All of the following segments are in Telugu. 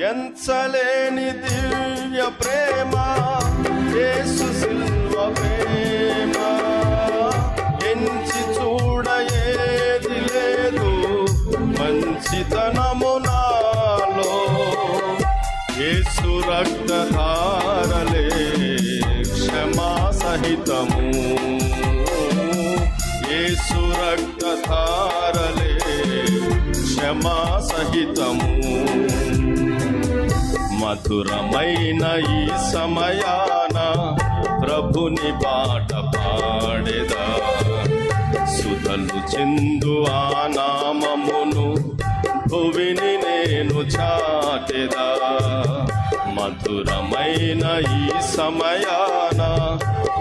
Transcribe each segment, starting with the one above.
ఎంచలేని దివ్య ప్రేమ యేసు సిల్వ ప్రేమ. ఎంచి చూడ ఏది లేదు మంచితనము నాలో. యేసు రక్తధారలే క్షమా సహితము. యేసు రక్తధారలే క్షమా సహితము. మధురమైన ఈ సమయాన ప్రభుని పాట పాడేదా? సుధలు చెందు ఆ నామమును భువిని నేను చాటెదా? మధురమైన ఈ సమయాన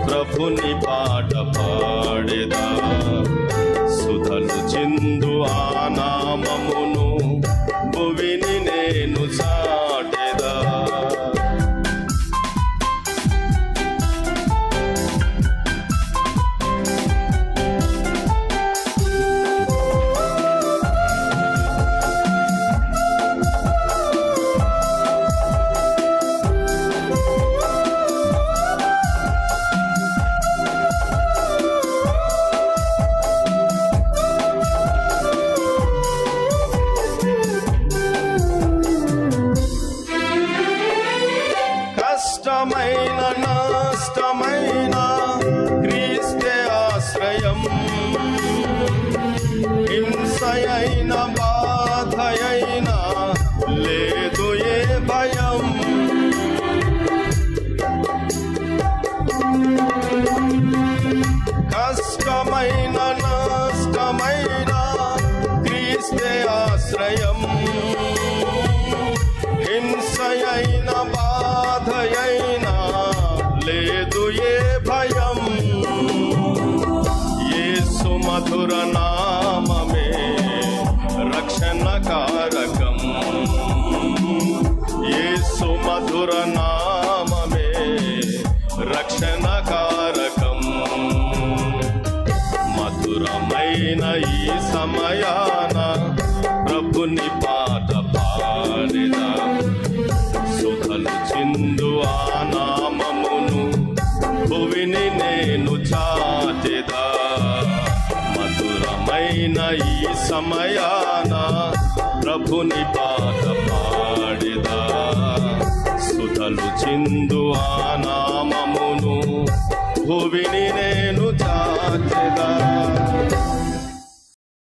ప్రభుని పాట పాడేదా? సుధలు చెందు ఆ నామమును కష్టమైన నష్టమైన క్రీస్తే ఆశ్రయం. హింసయైన బాధయైన లేదు ఏ భయం. కష్టమైన నష్టమైన క్రీస్తే ఆశ్రయం. హింసయైన బాధయైన ఏ భయం? యేసు మధుర నామమే రక్షణ కారకం. యేసు మధుర నామమే రక్షణ కారకం. మధురమైన ఈ సమయాన అయిన ఈ సమయాన ప్రభుని పాట పాడిదా? సుతలు చిందు ఆ నామమును భువిని నేను చాచెదా?